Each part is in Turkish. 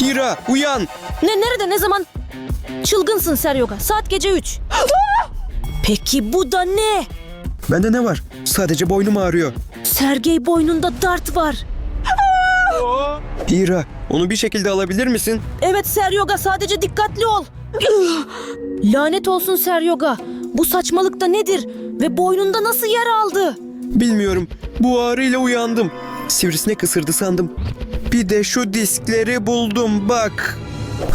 Hira uyan. Ne nerede ne zaman? Çılgınsın Seryoga. Saat gece 3. Peki bu da ne? Bende ne var? Sadece boynum ağrıyor. Sergey boynunda dart var. Hira onu bir şekilde alabilir misin? Evet Seryoga sadece dikkatli ol. Lanet olsun Seryoga. Bu saçmalık da nedir? Ve boynunda nasıl yer aldı? Bilmiyorum. Bu ağrıyla uyandım. Sivrisinek ısırdı sandım. Bir de şu diskleri buldum bak.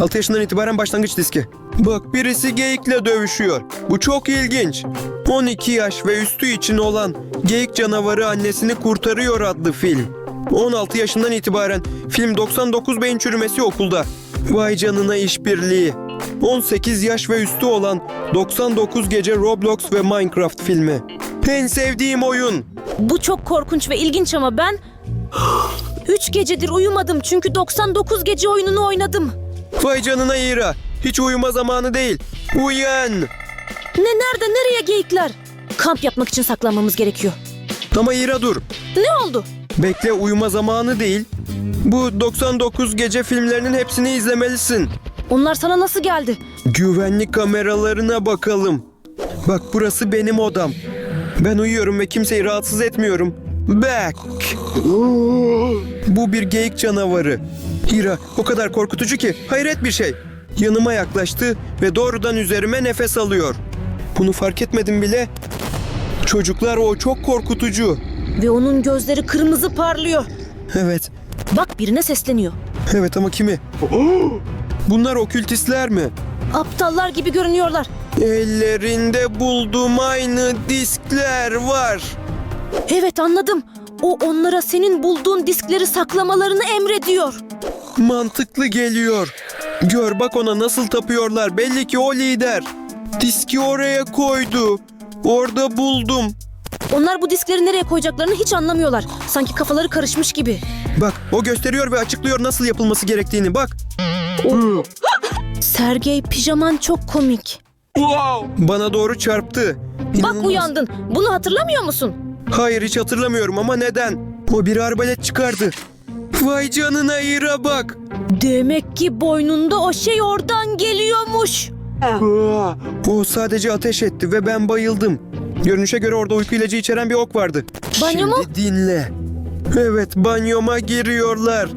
6 yaşından itibaren başlangıç diski. Bak birisi geyikle dövüşüyor. Bu çok ilginç. 12 yaş ve üstü için olan Geyik Canavarı Annesini Kurtarıyor adlı film. 16 yaşından itibaren film 99 beyin çürümesi okulda. Vay canına işbirliği. 18 yaş ve üstü olan 99 gece Roblox ve Minecraft filmi. En sevdiğim oyun. Bu çok korkunç ve ilginç ama ben... Üç gecedir uyumadım çünkü 99 gece oyununu oynadım. Vay canına Hira. Hiç uyuma zamanı değil. Uyan. Ne nerede nereye geyikler? Kamp yapmak için saklanmamız gerekiyor. Ama Hira dur. Ne oldu? Bekle uyuma zamanı değil. Bu 99 gece filmlerinin hepsini izlemelisin. Onlar sana nasıl geldi? Güvenlik kameralarına bakalım. Bak burası benim odam. Ben uyuyorum ve kimseyi rahatsız etmiyorum. Back. Bu bir geyik canavarı. Hira o kadar korkutucu ki hayret bir şey. Yanıma yaklaştı ve doğrudan üzerime nefes alıyor. Bunu fark etmedim bile. Çocuklar o çok korkutucu. Ve onun gözleri kırmızı parlıyor. Evet, Bak birine sesleniyor. evet ama kimi? Bunlar okültistler mi? Aptallar gibi görünüyorlar. Ellerinde buldum aynı diskler var. Evet anladım. O onlara senin bulduğun diskleri saklamalarını emrediyor. Mantıklı geliyor. Gör bak ona nasıl tapıyorlar. Belli ki o lider. Diski oraya koydu. Orada buldum. Onlar bu diskleri nereye koyacaklarını hiç anlamıyorlar. Sanki kafaları karışmış gibi. Bak o gösteriyor ve açıklıyor nasıl yapılması gerektiğini. Bak Sergey pijaman çok komik. bana doğru çarptı. Bak İnanılmaz. uyandın. Bunu hatırlamıyor musun? Hayır hiç hatırlamıyorum ama neden? O bir arbalet çıkardı. Vay canına ira bak. Demek ki boynunda o şey oradan geliyormuş. O sadece ateş etti ve ben bayıldım. Görünüşe göre orada uyku ilacı içeren bir ok vardı. Banyo Şimdi mu? dinle. Evet banyoma giriyorlar.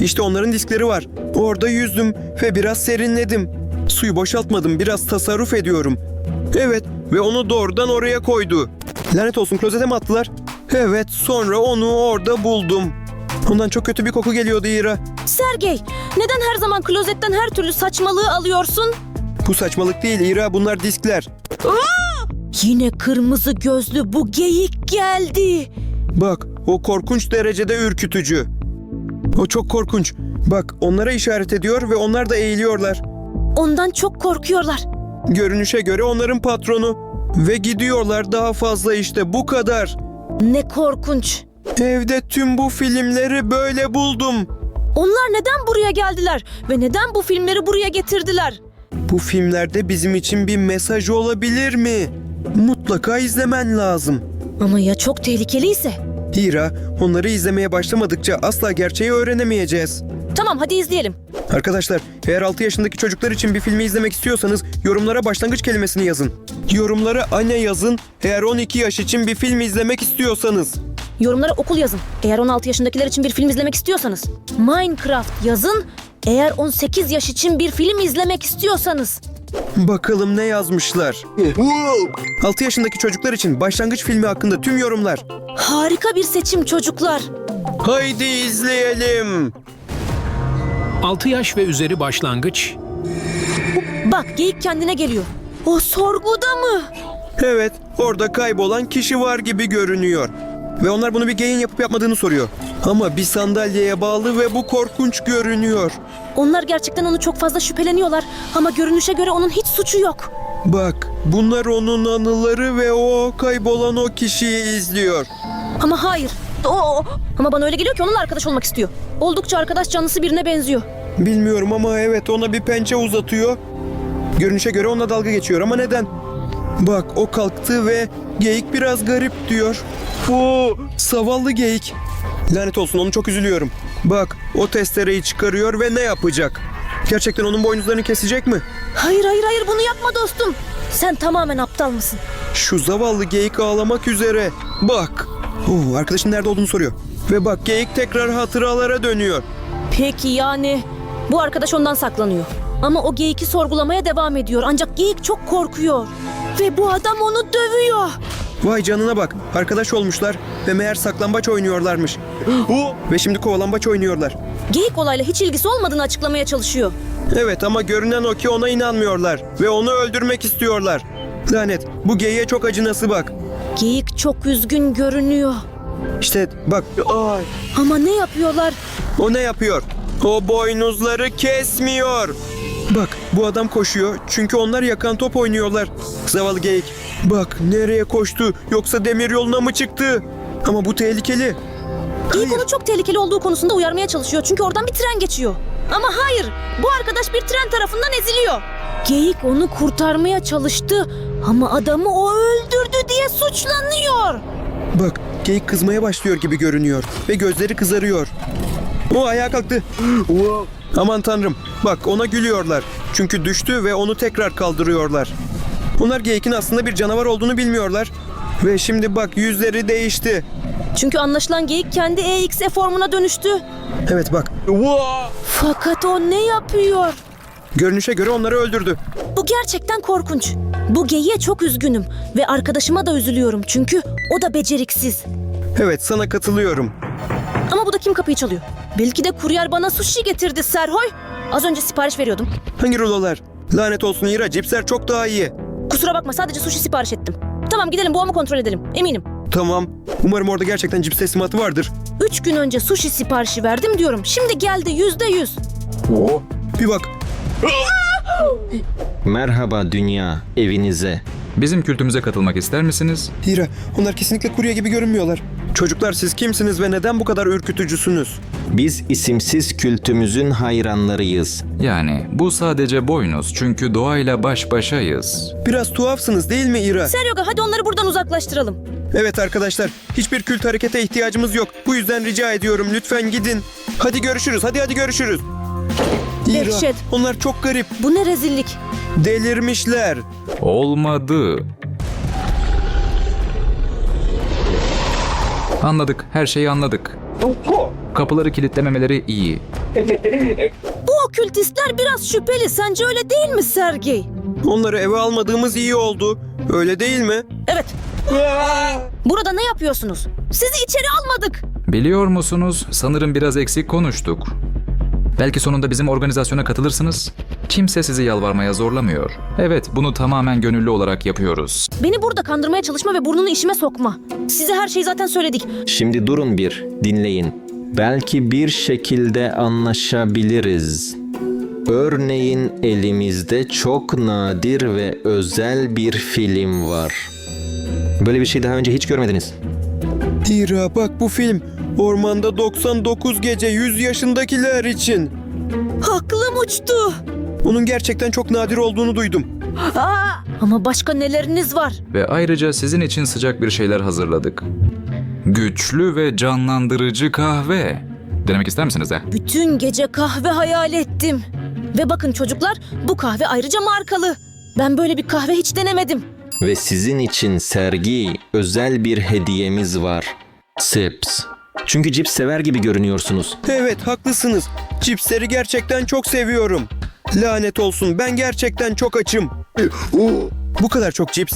İşte onların diskleri var. Orada yüzdüm ve biraz serinledim. Suyu boşaltmadım biraz tasarruf ediyorum. Evet ve onu doğrudan oraya koydu. Lanet olsun klozete mi attılar? Evet sonra onu orada buldum. Ondan çok kötü bir koku geliyordu İra. Sergey, neden her zaman klozetten her türlü saçmalığı alıyorsun? Bu saçmalık değil İra bunlar diskler. Yine kırmızı gözlü bu geyik geldi. Bak o korkunç derecede ürkütücü. O çok korkunç. Bak onlara işaret ediyor ve onlar da eğiliyorlar. Ondan çok korkuyorlar. Görünüşe göre onların patronu. Ve gidiyorlar daha fazla işte bu kadar. Ne korkunç. Evde tüm bu filmleri böyle buldum. Onlar neden buraya geldiler ve neden bu filmleri buraya getirdiler? Bu filmlerde bizim için bir mesaj olabilir mi? Mutlaka izlemen lazım. Ama ya çok tehlikeliyse? Hira, onları izlemeye başlamadıkça asla gerçeği öğrenemeyeceğiz. Tamam hadi izleyelim. Arkadaşlar, eğer 6 yaşındaki çocuklar için bir filmi izlemek istiyorsanız yorumlara başlangıç kelimesini yazın. Yorumlara anne yazın eğer 12 yaş için bir film izlemek istiyorsanız. Yorumlara okul yazın. Eğer 16 yaşındakiler için bir film izlemek istiyorsanız. Minecraft yazın. Eğer 18 yaş için bir film izlemek istiyorsanız. Bakalım ne yazmışlar. 6 yaşındaki çocuklar için başlangıç filmi hakkında tüm yorumlar. Harika bir seçim çocuklar. Haydi izleyelim. 6 yaş ve üzeri başlangıç, Bak geyik kendine geliyor. O sorguda mı? Evet, orada kaybolan kişi var gibi görünüyor. Ve onlar bunu bir geyin yapıp yapmadığını soruyor. Ama bir sandalyeye bağlı ve bu korkunç görünüyor. Onlar gerçekten onu çok fazla şüpheleniyorlar. Ama görünüşe göre onun hiç suçu yok. Bak, bunlar onun anıları ve o kaybolan o kişiyi izliyor. Ama hayır. O, o- Ama bana öyle geliyor ki onunla arkadaş olmak istiyor. Oldukça arkadaş canlısı birine benziyor. Bilmiyorum ama evet ona bir pençe uzatıyor. Görünüşe göre onunla dalga geçiyor ama neden? Bak o kalktı ve geyik biraz garip diyor. Oo, zavallı geyik. Lanet olsun onu çok üzülüyorum. Bak o testereyi çıkarıyor ve ne yapacak? Gerçekten onun boynuzlarını kesecek mi? Hayır hayır hayır bunu yapma dostum. Sen tamamen aptal mısın? Şu zavallı geyik ağlamak üzere. Bak. Oo, arkadaşın nerede olduğunu soruyor. Ve bak geyik tekrar hatıralara dönüyor. Peki yani bu arkadaş ondan saklanıyor. Ama o geyiki sorgulamaya devam ediyor. Ancak geyik çok korkuyor. Ve bu adam onu dövüyor. Vay canına bak. Arkadaş olmuşlar ve meğer saklambaç oynuyorlarmış. ve şimdi kovalambaç oynuyorlar. Geyik olayla hiç ilgisi olmadığını açıklamaya çalışıyor. Evet ama görünen o ki ona inanmıyorlar ve onu öldürmek istiyorlar. Lanet bu geyiğe çok acınası bak. Geyik çok üzgün görünüyor. İşte bak ay. Ama ne yapıyorlar? O ne yapıyor? O boynuzları kesmiyor. Bak bu adam koşuyor çünkü onlar yakan top oynuyorlar. Zavallı geyik. Bak nereye koştu yoksa demir yoluna mı çıktı? Ama bu tehlikeli. Geyik onu çok tehlikeli olduğu konusunda uyarmaya çalışıyor. Çünkü oradan bir tren geçiyor. Ama hayır, bu arkadaş bir tren tarafından eziliyor. Geyik onu kurtarmaya çalıştı ama adamı o öldürdü diye suçlanıyor. Bak geyik kızmaya başlıyor gibi görünüyor ve gözleri kızarıyor. O ayağa kalktı. Aman tanrım bak ona gülüyorlar. Çünkü düştü ve onu tekrar kaldırıyorlar. Onlar geyikin aslında bir canavar olduğunu bilmiyorlar. Ve şimdi bak yüzleri değişti. Çünkü anlaşılan geyik kendi EXE formuna dönüştü. Evet bak. Fakat o ne yapıyor? Görünüşe göre onları öldürdü. Bu gerçekten korkunç. Bu geyiğe çok üzgünüm ve arkadaşıma da üzülüyorum çünkü o da beceriksiz. Evet sana katılıyorum. Ama bu da kim kapıyı çalıyor? Belki de kuryer bana sushi getirdi Serhoy. Az önce sipariş veriyordum. Hangi rulolar? Lanet olsun Ira cipsler çok daha iyi. Kusura bakma sadece sushi sipariş ettim. Tamam gidelim boğamı kontrol edelim. Eminim. Tamam. Umarım orada gerçekten cips teslimatı vardır. Üç gün önce sushi siparişi verdim diyorum. Şimdi geldi yüzde yüz. Bir bak. Merhaba dünya, evinize. Bizim kültümüze katılmak ister misiniz? Hira, onlar kesinlikle kurye gibi görünmüyorlar. Çocuklar siz kimsiniz ve neden bu kadar ürkütücüsünüz? Biz isimsiz kültümüzün hayranlarıyız. Yani bu sadece boynuz çünkü doğayla baş başayız. Biraz tuhafsınız değil mi Ira? Seryoga hadi onları buradan uzaklaştıralım. Evet arkadaşlar, hiçbir kült harekete ihtiyacımız yok. Bu yüzden rica ediyorum lütfen gidin. Hadi görüşürüz, hadi hadi görüşürüz. İra, Dehşet. onlar çok garip. Bu ne rezillik. Delirmişler. Olmadı. Anladık, her şeyi anladık. Kapıları kilitlememeleri iyi. Bu okültistler biraz şüpheli. Sence öyle değil mi Sergey? Onları eve almadığımız iyi oldu. Öyle değil mi? Evet. Burada ne yapıyorsunuz? Sizi içeri almadık. Biliyor musunuz, sanırım biraz eksik konuştuk. Belki sonunda bizim organizasyona katılırsınız. Kimse sizi yalvarmaya zorlamıyor. Evet, bunu tamamen gönüllü olarak yapıyoruz. Beni burada kandırmaya çalışma ve burnunu işime sokma. Size her şeyi zaten söyledik. Şimdi durun bir, dinleyin. Belki bir şekilde anlaşabiliriz. Örneğin elimizde çok nadir ve özel bir film var. Böyle bir şey daha önce hiç görmediniz. İra bak bu film. Ormanda 99 gece 100 yaşındakiler için. Aklım uçtu. Onun gerçekten çok nadir olduğunu duydum. Aa, ama başka neleriniz var? Ve ayrıca sizin için sıcak bir şeyler hazırladık. Güçlü ve canlandırıcı kahve. Denemek ister misiniz de? Bütün gece kahve hayal ettim. Ve bakın çocuklar bu kahve ayrıca markalı. Ben böyle bir kahve hiç denemedim. Ve sizin için sergi özel bir hediyemiz var. Sips. Çünkü cips sever gibi görünüyorsunuz. Evet haklısınız. Cipsleri gerçekten çok seviyorum. Lanet olsun ben gerçekten çok açım. Bu kadar çok cips.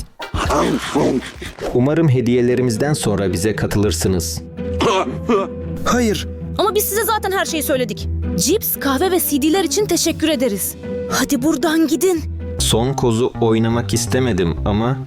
Umarım hediyelerimizden sonra bize katılırsınız. Hayır. Ama biz size zaten her şeyi söyledik. Cips, kahve ve CD'ler için teşekkür ederiz. Hadi buradan gidin. Son kozu oynamak istemedim ama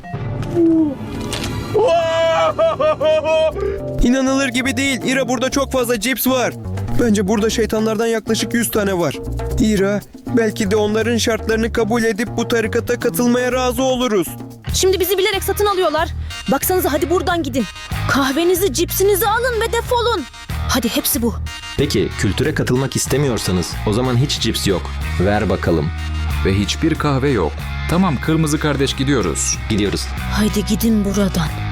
İnanılır gibi değil. İra burada çok fazla cips var. Bence burada şeytanlardan yaklaşık 100 tane var. İra, belki de onların şartlarını kabul edip bu tarikata katılmaya razı oluruz. Şimdi bizi bilerek satın alıyorlar. Baksanıza hadi buradan gidin. Kahvenizi, cipsinizi alın ve defolun. Hadi hepsi bu. Peki kültüre katılmak istemiyorsanız o zaman hiç cips yok. Ver bakalım. Ve hiçbir kahve yok. Tamam kırmızı kardeş gidiyoruz. Gidiyoruz. Haydi gidin buradan.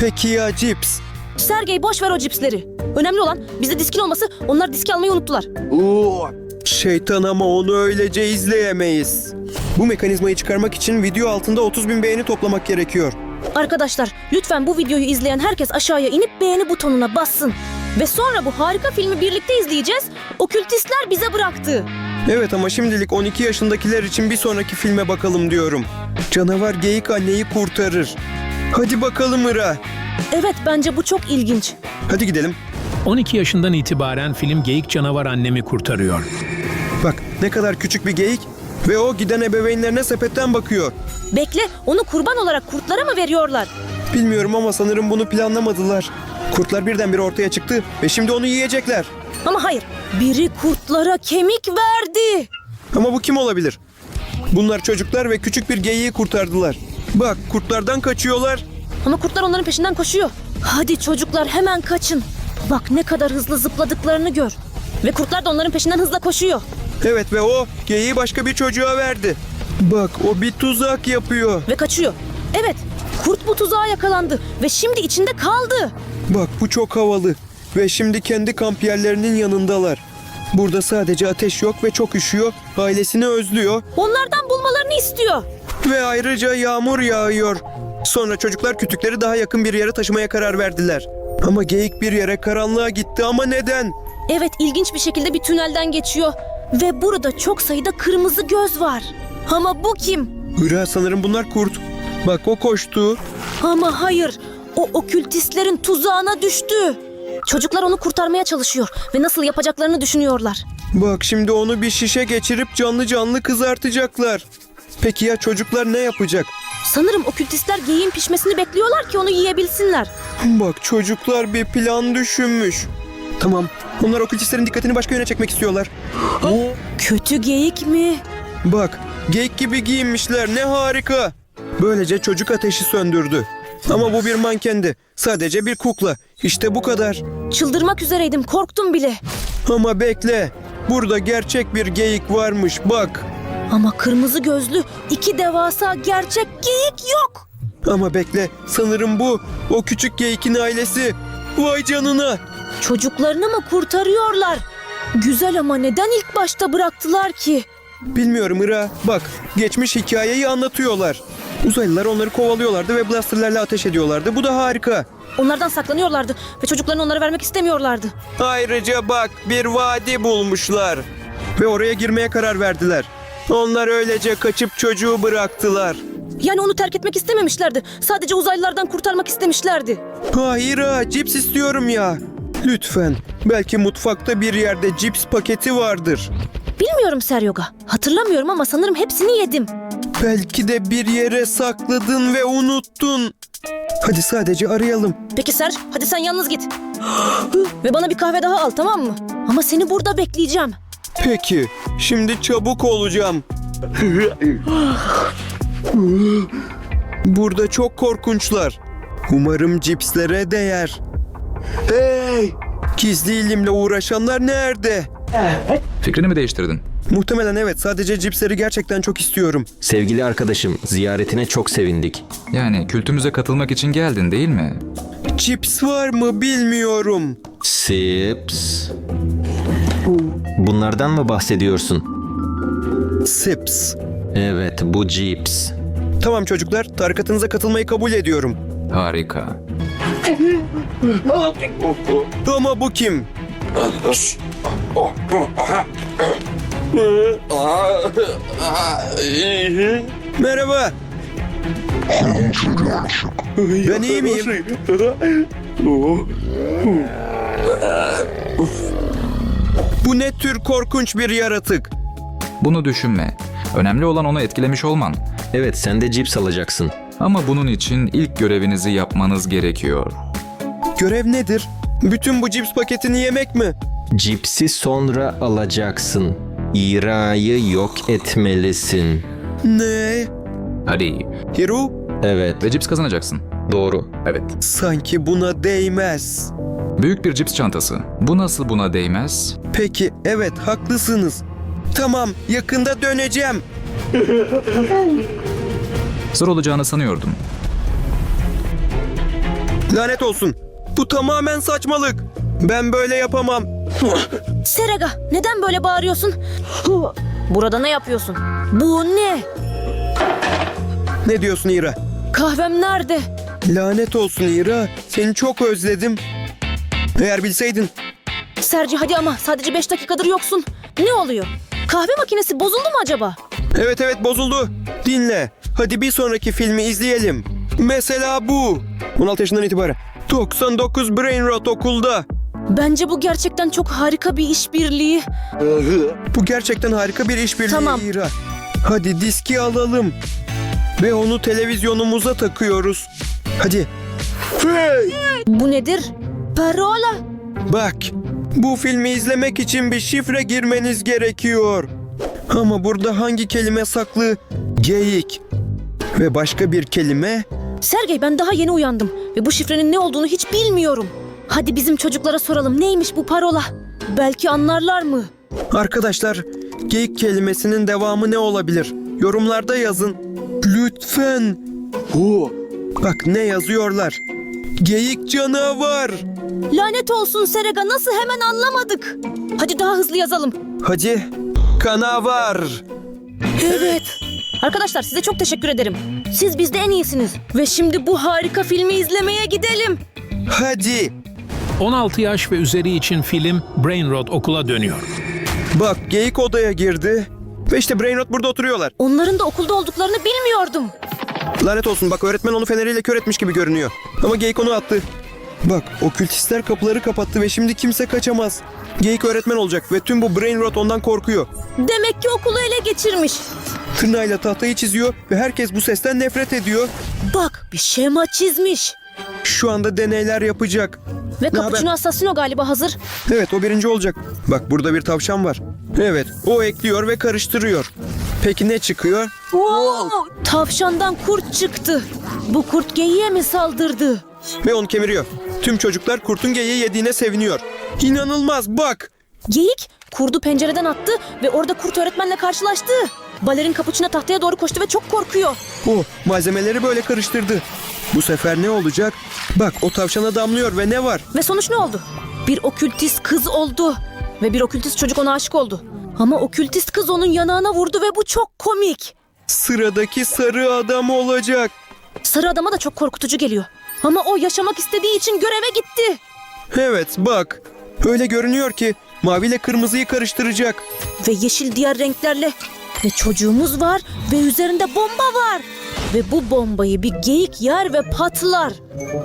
Peki ya cips? Sergey boş ver o cipsleri. Önemli olan bizde diskin olması onlar diski almayı unuttular. Şeytan ama onu öylece izleyemeyiz. Bu mekanizmayı çıkarmak için video altında 30 bin beğeni toplamak gerekiyor. Arkadaşlar lütfen bu videoyu izleyen herkes aşağıya inip beğeni butonuna bassın. Ve sonra bu harika filmi birlikte izleyeceğiz. Okültistler bize bıraktı. Evet ama şimdilik 12 yaşındakiler için bir sonraki filme bakalım diyorum. Canavar geyik anneyi kurtarır. Hadi bakalım Ira. Evet bence bu çok ilginç. Hadi gidelim. 12 yaşından itibaren film Geyik Canavar Annemi Kurtarıyor. Bak ne kadar küçük bir geyik ve o giden ebeveynlerine sepetten bakıyor. Bekle onu kurban olarak kurtlara mı veriyorlar? Bilmiyorum ama sanırım bunu planlamadılar. Kurtlar birdenbire ortaya çıktı ve şimdi onu yiyecekler. Ama hayır biri kurtlara kemik verdi. Ama bu kim olabilir? Bunlar çocuklar ve küçük bir geyiği kurtardılar. Bak kurtlardan kaçıyorlar. Ama kurtlar onların peşinden koşuyor. Hadi çocuklar hemen kaçın. Bak ne kadar hızlı zıpladıklarını gör. Ve kurtlar da onların peşinden hızla koşuyor. Evet ve o geyiği başka bir çocuğa verdi. Bak o bir tuzak yapıyor. Ve kaçıyor. Evet kurt bu tuzağa yakalandı ve şimdi içinde kaldı. Bak bu çok havalı. Ve şimdi kendi kamp yerlerinin yanındalar. Burada sadece ateş yok ve çok üşüyor. Ailesini özlüyor. Onlardan bulmalarını istiyor. Ve ayrıca yağmur yağıyor. Sonra çocuklar kütükleri daha yakın bir yere taşımaya karar verdiler. Ama geyik bir yere karanlığa gitti ama neden? Evet ilginç bir şekilde bir tünelden geçiyor. Ve burada çok sayıda kırmızı göz var. Ama bu kim? Hıra sanırım bunlar kurt. Bak o koştu. Ama hayır. O okültistlerin tuzağına düştü. Çocuklar onu kurtarmaya çalışıyor ve nasıl yapacaklarını düşünüyorlar. Bak şimdi onu bir şişe geçirip canlı canlı kızartacaklar. Peki ya çocuklar ne yapacak? Sanırım okültistler geyiğin pişmesini bekliyorlar ki onu yiyebilsinler. Bak çocuklar bir plan düşünmüş. Tamam. Onlar okültistlerin dikkatini başka yöne çekmek istiyorlar. Kötü geyik mi? Bak geyik gibi giyinmişler ne harika. Böylece çocuk ateşi söndürdü. Ama bu bir mankendi. Sadece bir kukla. İşte bu kadar. Çıldırmak üzereydim korktum bile. Ama bekle. Burada gerçek bir geyik varmış bak. Ama kırmızı gözlü iki devasa gerçek geyik yok. Ama bekle. Sanırım bu. O küçük geyikin ailesi. Vay canına. Çocuklarını mı kurtarıyorlar? Güzel ama neden ilk başta bıraktılar ki? Bilmiyorum Ira. Bak geçmiş hikayeyi anlatıyorlar. Uzaylılar onları kovalıyorlardı ve blasterlerle ateş ediyorlardı. Bu da harika. Onlardan saklanıyorlardı ve çocuklarını onlara vermek istemiyorlardı. Ayrıca bak bir vadi bulmuşlar. Ve oraya girmeye karar verdiler. Onlar öylece kaçıp çocuğu bıraktılar. Yani onu terk etmek istememişlerdi. Sadece uzaylılardan kurtarmak istemişlerdi. Hayır ha, cips istiyorum ya. Lütfen. Belki mutfakta bir yerde cips paketi vardır. Bilmiyorum Seryoga. Hatırlamıyorum ama sanırım hepsini yedim. Belki de bir yere sakladın ve unuttun. Hadi sadece arayalım. Peki Serj, hadi sen yalnız git. ve bana bir kahve daha al tamam mı? Ama seni burada bekleyeceğim. Peki, şimdi çabuk olacağım. Burada çok korkunçlar. Umarım cipslere değer. Hey! Gizli ilimle uğraşanlar nerede? Fikrini mi değiştirdin? Muhtemelen evet. Sadece cipsleri gerçekten çok istiyorum. Sevgili arkadaşım, ziyaretine çok sevindik. Yani kültümüze katılmak için geldin değil mi? Cips var mı bilmiyorum. Sips. Bunlardan mı bahsediyorsun? Sips. Evet, bu cips. Tamam çocuklar, tarikatınıza katılmayı kabul ediyorum. Harika. Ama bu kim? Merhaba. Ben iyi miyim? Bu ne tür korkunç bir yaratık? Bunu düşünme. Önemli olan onu etkilemiş olman. Evet, sen de cips alacaksın. Ama bunun için ilk görevinizi yapmanız gerekiyor. Görev nedir? Bütün bu cips paketini yemek mi? Cipsi sonra alacaksın. İra'yı yok etmelisin. Ne? Hadi. Hiru? Evet, Ve cips kazanacaksın. doğru. Evet. Sanki buna değmez. Büyük bir cips çantası. Bu nasıl buna değmez? Peki, evet haklısınız. Tamam, yakında döneceğim. Zor olacağını sanıyordum. Lanet olsun. Bu Bu tamamen saçmalık. Ben böyle yapamam. Serega neden böyle bağırıyorsun? Burada ne yapıyorsun? Bu ne? Ne diyorsun İra? Kahvem nerede? Lanet olsun İra. Seni çok özledim. Eğer bilseydin. Serci hadi ama sadece 5 dakikadır yoksun. Ne oluyor? Kahve makinesi bozuldu mu acaba? Evet evet bozuldu. Dinle. Hadi bir sonraki filmi izleyelim. Mesela bu. 16 yaşından itibaren. 99 Brain Rot okulda. Bence bu gerçekten çok harika bir işbirliği. Bu gerçekten harika bir işbirliği Tamam. İra. Hadi diski alalım. Ve onu televizyonumuza takıyoruz. Hadi. Hey! Bu nedir? Parola. Bak. Bu filmi izlemek için bir şifre girmeniz gerekiyor. Ama burada hangi kelime saklı? Geyik. Ve başka bir kelime Sergey ben daha yeni uyandım ve bu şifrenin ne olduğunu hiç bilmiyorum. Hadi bizim çocuklara soralım neymiş bu parola? Belki anlarlar mı? Arkadaşlar, geyik kelimesinin devamı ne olabilir? Yorumlarda yazın. Lütfen. Bak ne yazıyorlar. Geyik canavar. Lanet olsun Serega nasıl hemen anlamadık? Hadi daha hızlı yazalım. Hadi. Kanavar. Evet. Arkadaşlar size çok teşekkür ederim. Siz bizde en iyisiniz. Ve şimdi bu harika filmi izlemeye gidelim. Hadi. 16 yaş ve üzeri için film Brain Rot okula dönüyor. Bak geyik odaya girdi. Ve işte Brainrot burada oturuyorlar. Onların da okulda olduklarını bilmiyordum. Lanet olsun bak öğretmen onu feneriyle kör etmiş gibi görünüyor. Ama geyik onu attı. Bak okültistler kapıları kapattı ve şimdi kimse kaçamaz. Geyik öğretmen olacak ve tüm bu Brainrot ondan korkuyor. Demek ki okulu ele geçirmiş. Tırnağıyla tahtayı çiziyor ve herkes bu sesten nefret ediyor. Bak bir şema çizmiş. Şu anda deneyler yapacak. Ve? Capuchino Assassino galiba hazır. Evet o birinci olacak. Bak burada bir tavşan var. Evet o ekliyor ve karıştırıyor. Peki ne çıkıyor? Tavşandan kurt çıktı. Bu kurt geyiğe mi saldırdı? Ve onu kemiriyor. Tüm çocuklar kurtun geyiği yediğine seviniyor. İnanılmaz bak. Geyik kurdu pencereden attı ve orada kurt öğretmenle karşılaştı. Balerin kapuçina tahtaya doğru koştu ve çok korkuyor. O malzemeleri böyle karıştırdı. Bu sefer ne olacak? Bak o tavşana damlıyor ve ne var? Ve sonuç ne oldu? Bir okültist kız oldu. Ve bir okültist çocuk ona aşık oldu. Ama okültist kız onun yanağına vurdu ve bu çok komik. Sıradaki sarı adam olacak. Sarı adama da çok korkutucu geliyor. Ama o yaşamak istediği için göreve gitti. Evet bak. Öyle görünüyor ki mavi ile kırmızıyı karıştıracak. Ve yeşil diğer renklerle. Ve çocuğumuz var ve üzerinde bomba var. Ve bu bombayı bir geyik yer ve patlar.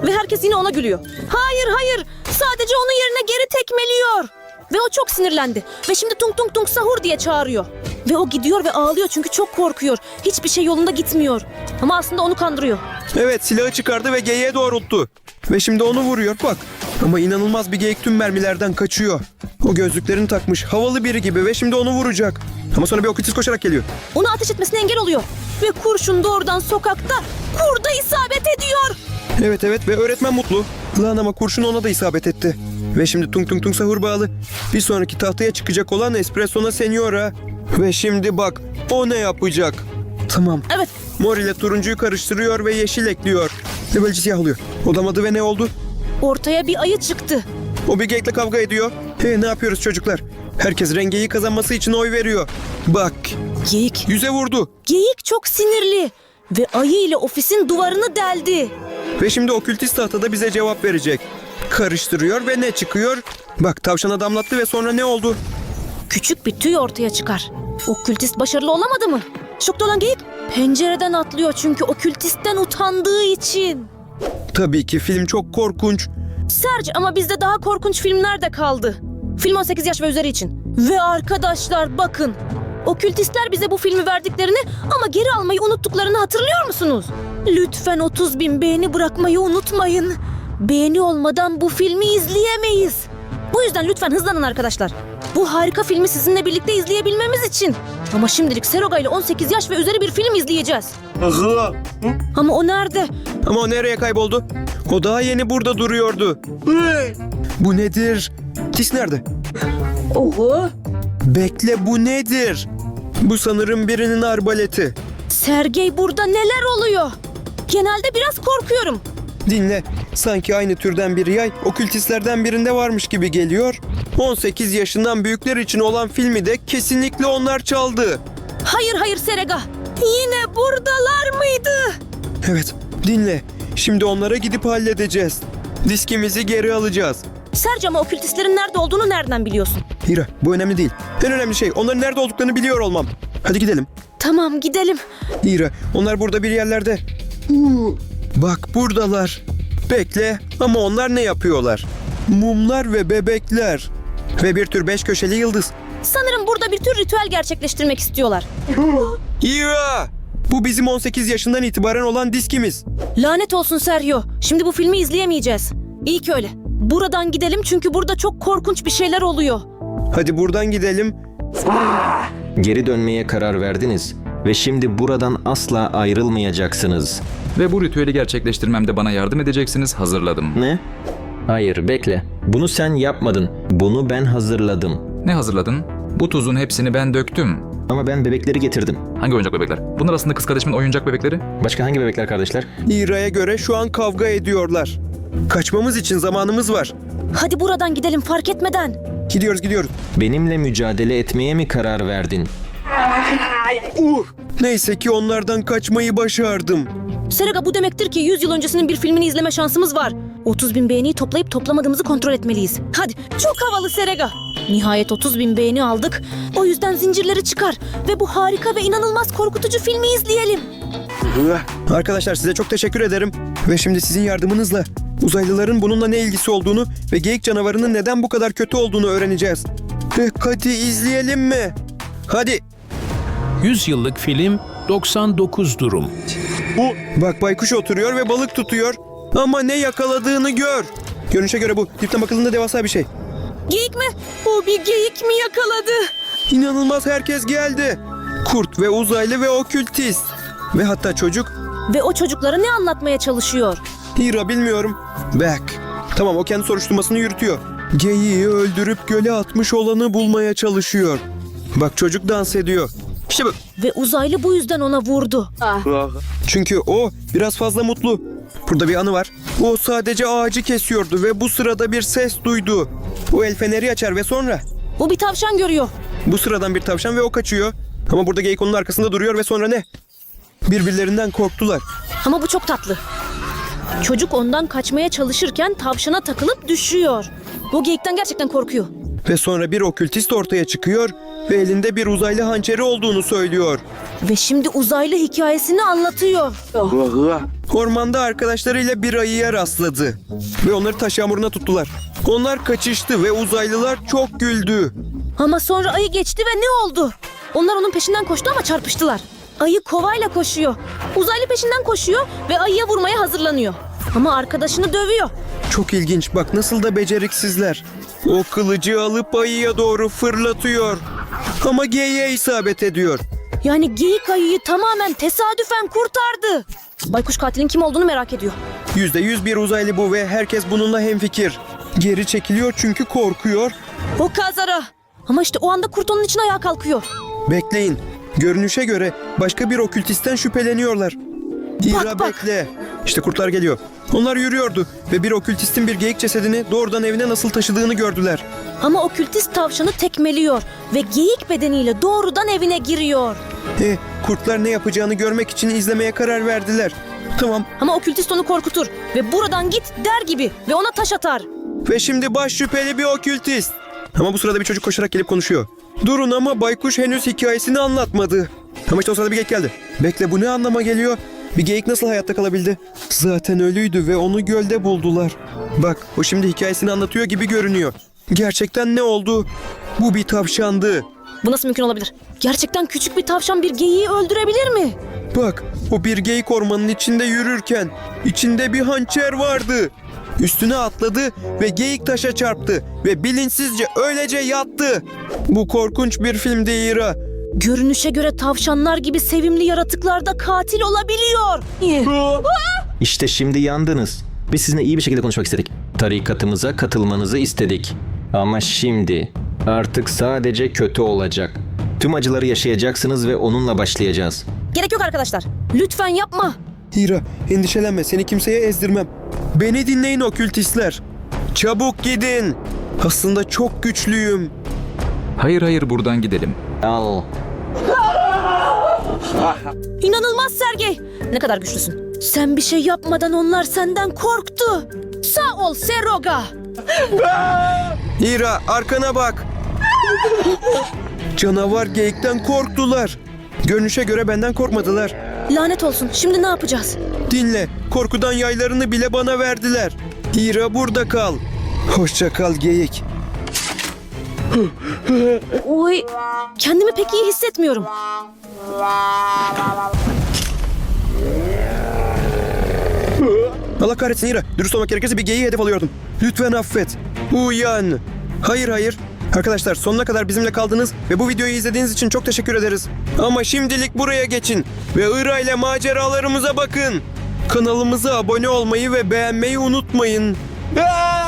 Ve herkes yine ona gülüyor. Hayır hayır sadece onun yerine geri tekmeliyor. Ve o çok sinirlendi. Ve şimdi tung tung tung sahur diye çağırıyor. Ve o gidiyor ve ağlıyor çünkü çok korkuyor. Hiçbir şey yolunda gitmiyor. Ama aslında onu kandırıyor. Evet silahı çıkardı ve geyiğe doğrulttu. Ve şimdi onu vuruyor bak. Ama inanılmaz bir geyik tüm mermilerden kaçıyor. O gözlüklerini takmış havalı biri gibi ve şimdi onu vuracak. Ama sonra bir okültist koşarak geliyor. Onu ateş etmesine engel oluyor. Ve kurşun doğrudan sokakta kurda isabet ediyor. Evet evet ve öğretmen mutlu. Lan ama kurşun ona da isabet etti. Ve şimdi tung tung tung sahur bağlı. Bir sonraki tahtaya çıkacak olan Espresso'na Seniora. Ve şimdi bak o ne yapacak? Tamam. Evet Mor ile turuncuyu karıştırıyor ve yeşil ekliyor. Ve böylece siyah oluyor. Odamadı ve ne oldu? ortaya bir ayı çıktı. O bir geyikle kavga ediyor. He ne yapıyoruz çocuklar? Herkes rengeyi kazanması için oy veriyor. Bak Geyik yüze vurdu. Geyik çok sinirli ve ayı ile ofisin duvarını deldi. Ve şimdi okültist tahtada bize cevap verecek. Karıştırıyor ve ne çıkıyor? Bak tavşana damlattı ve sonra ne oldu? Küçük bir tüy ortaya çıkar. Okültist başarılı olamadı mı? Şokta olan geyik pencereden atlıyor çünkü okültistten utandığı için. Tabii ki film çok korkunç. Serge ama bizde daha korkunç filmler de kaldı. Film 18 yaş ve üzeri için. Ve arkadaşlar bakın. Okültistler bize bu filmi verdiklerini ama geri almayı unuttuklarını hatırlıyor musunuz? Lütfen 30 bin beğeni bırakmayı unutmayın. Beğeni olmadan bu filmi izleyemeyiz. Bu yüzden lütfen hızlanın arkadaşlar. Bu harika filmi sizinle birlikte izleyebilmemiz için. Ama şimdilik Seroga ile 18 yaş ve üzeri bir film izleyeceğiz. Ama o nerede? Ama o nereye kayboldu? O daha yeni burada duruyordu. Bu nedir? Disk nerede? Oho. Bekle bu nedir? Bu sanırım birinin arbaleti. Sergey burada neler oluyor? Genelde biraz korkuyorum. Dinle. Sanki aynı türden bir yay okültistlerden birinde varmış gibi geliyor. 18 yaşından büyükler için olan filmi de kesinlikle onlar çaldı. Hayır hayır Serega. Yine buradalar mıydı? Evet, dinle. Şimdi onlara gidip halledeceğiz. Diskimizi geri alacağız. Serca ama okültistlerin nerede olduğunu nereden biliyorsun? Hira, bu önemli değil. En önemli şey onların nerede olduklarını biliyor olmam. Hadi gidelim. Tamam gidelim. Hira, onlar burada bir yerlerde. Huu, Bak buradalar. Bekle ama onlar ne yapıyorlar? Mumlar ve bebekler. Ve bir tür beş köşeli yıldız. Sanırım burada bir tür ritüel gerçekleştirmek istiyorlar. Hira! Bu bizim 18 yaşından itibaren olan diskimiz. Lanet olsun Sergio. Şimdi bu filmi izleyemeyeceğiz. İyi ki öyle. Buradan gidelim çünkü burada çok korkunç bir şeyler oluyor. Hadi buradan gidelim. Geri dönmeye karar verdiniz ve şimdi buradan asla ayrılmayacaksınız. Ve bu ritüeli gerçekleştirmemde bana yardım edeceksiniz hazırladım. Ne? Hayır, bekle. Bunu sen yapmadın. Bunu ben hazırladım. Ne hazırladın? Bu tuzun hepsini ben döktüm. Ama ben bebekleri getirdim. Hangi oyuncak bebekler? Bunlar aslında kız kardeşimin oyuncak bebekleri. Başka hangi bebekler kardeşler? Hira'ya göre şu an kavga ediyorlar. Kaçmamız için zamanımız var. Hadi buradan gidelim fark etmeden. Gidiyoruz gidiyoruz. Benimle mücadele etmeye mi karar verdin? Neyse ki onlardan kaçmayı başardım. Serega bu demektir ki 100 yıl öncesinin bir filmini izleme şansımız var. 30 bin beğeniyi toplayıp toplamadığımızı kontrol etmeliyiz. Hadi çok havalı Serega. Nihayet 30 bin beğeni aldık. O yüzden zincirleri çıkar ve bu harika ve inanılmaz korkutucu filmi izleyelim. Arkadaşlar size çok teşekkür ederim. Ve şimdi sizin yardımınızla uzaylıların bununla ne ilgisi olduğunu ve geyik canavarının neden bu kadar kötü olduğunu öğreneceğiz. Hadi izleyelim mi? Hadi. 100 yıllık film 99 durum. Bak baykuş oturuyor ve balık tutuyor. Ama ne yakaladığını gör. Görünüşe göre bu dipten bakıldığında devasa bir şey. Geyik mi? O bir geyik mi yakaladı? İnanılmaz herkes geldi. Kurt ve uzaylı ve okültist. Ve hatta çocuk. Ve o çocuklara ne anlatmaya çalışıyor? Hira bilmiyorum. Back. Tamam o kendi soruşturmasını yürütüyor. Geyiği öldürüp göle atmış olanı bulmaya çalışıyor. Bak çocuk dans ediyor. İşte bu. Ve uzaylı bu yüzden ona vurdu. Çünkü o biraz fazla mutlu. Burada bir anı var. O sadece ağacı kesiyordu ve bu sırada bir ses duydu. O el feneri açar ve sonra O bir tavşan görüyor. bu sıradan bir tavşan ve o kaçıyor. Ama burada geyik onun arkasında duruyor ve sonra ne? Birbirlerinden korktular. Ama bu çok tatlı. Çocuk ondan kaçmaya çalışırken tavşana takılıp düşüyor. O geyikten gerçekten korkuyor. Ve sonra bir okültist ortaya çıkıyor ve elinde bir uzaylı hançeri olduğunu söylüyor. Ve şimdi uzaylı hikayesini anlatıyor. Ormanda arkadaşlarıyla bir ayıya rastladı. Ve onları taş yağmuruna tuttular. Onlar kaçıştı ve uzaylılar çok güldü. Ama sonra ayı geçti ve ne oldu? Onlar onun peşinden koştu ama çarpıştılar. Ayı kovayla koşuyor. Uzaylı peşinden koşuyor ve ayıya vurmaya hazırlanıyor. Ama arkadaşını dövüyor. Çok ilginç bak nasıl da beceriksizler. O kılıcı alıp ayıya doğru fırlatıyor. Ama geyiğe isabet ediyor. Yani geyik ayıyı tamamen tesadüfen kurtardı. Baykuş katilin kim olduğunu merak ediyor. Yüzde yüz bir uzaylı bu ve herkes bununla hemfikir. Geri çekiliyor çünkü korkuyor. O kazara. Ama işte o anda kurt onun için ayağa kalkıyor. Bekleyin. Görünüşe göre başka bir okültistten şüpheleniyorlar. Bak, bak. bekle. İşte kurtlar geliyor. Onlar yürüyordu ve bir okültistin bir geyik cesedini doğrudan evine nasıl taşıdığını gördüler. Ama okültist tavşanı tekmeliyor ve geyik bedeniyle doğrudan evine giriyor. E, kurtlar ne yapacağını görmek için izlemeye karar verdiler. Tamam Ama okültist onu korkutur ve buradan git der gibi ve ona taş atar. ve şimdi baş şüpheli bir okültist. Ama bu sırada bir çocuk koşarak gelip konuşuyor. Durun ama baykuş henüz hikayesini anlatmadı. Ama işte o sırada bir geyik geldi. Bekle bu ne anlama geliyor? Bir geyik nasıl hayatta kalabildi? Zaten ölüydü ve onu gölde buldular. Bak o şimdi hikayesini anlatıyor gibi görünüyor. Gerçekten ne oldu? Bu bir tavşandı. Bu nasıl mümkün olabilir? Gerçekten küçük bir tavşan bir geyiği öldürebilir mi? Bak o bir geyik ormanın içinde yürürken içinde bir hançer vardı. Üstüne atladı ve geyik taşa çarptı ve bilinçsizce öylece yattı. Bu korkunç bir filmdi İra. Görünüşe göre tavşanlar gibi sevimli yaratıklar da katil olabiliyor. İşte şimdi yandınız. Biz sizinle iyi bir şekilde konuşmak istedik. Tarikatımıza katılmanızı istedik. Ama şimdi artık sadece kötü olacak. Tüm acıları yaşayacaksınız ve onunla başlayacağız. Gerek yok arkadaşlar. Lütfen yapma. Hira endişelenme seni kimseye ezdirmem. Beni dinleyin okültistler. Çabuk gidin. Aslında çok güçlüyüm. Hayır hayır buradan gidelim. Al. İnanılmaz Sergey. Ne kadar güçlüsün. Sen bir şey yapmadan onlar senden korktu. Sağ ol Seroga. Hira arkana bak. Canavar geyikten korktular. Görünüşe göre benden korkmadılar. Lanet olsun. Şimdi ne yapacağız? Dinle, korkudan yaylarını bile bana verdiler. Hira burada kal. Hoşça kal geyik. Oy. Kendimi pek iyi hissetmiyorum. Allah kahretsin Hira. Dürüst olmak gerekirse bir geyiği hedef alıyordum. Lütfen affet. Uyan. Hayır hayır. Arkadaşlar sonuna kadar bizimle kaldınız ve bu videoyu izlediğiniz için çok teşekkür ederiz. Ama şimdilik buraya geçin ve Ira ile maceralarımıza bakın. Kanalımıza abone olmayı ve beğenmeyi unutmayın. Aa!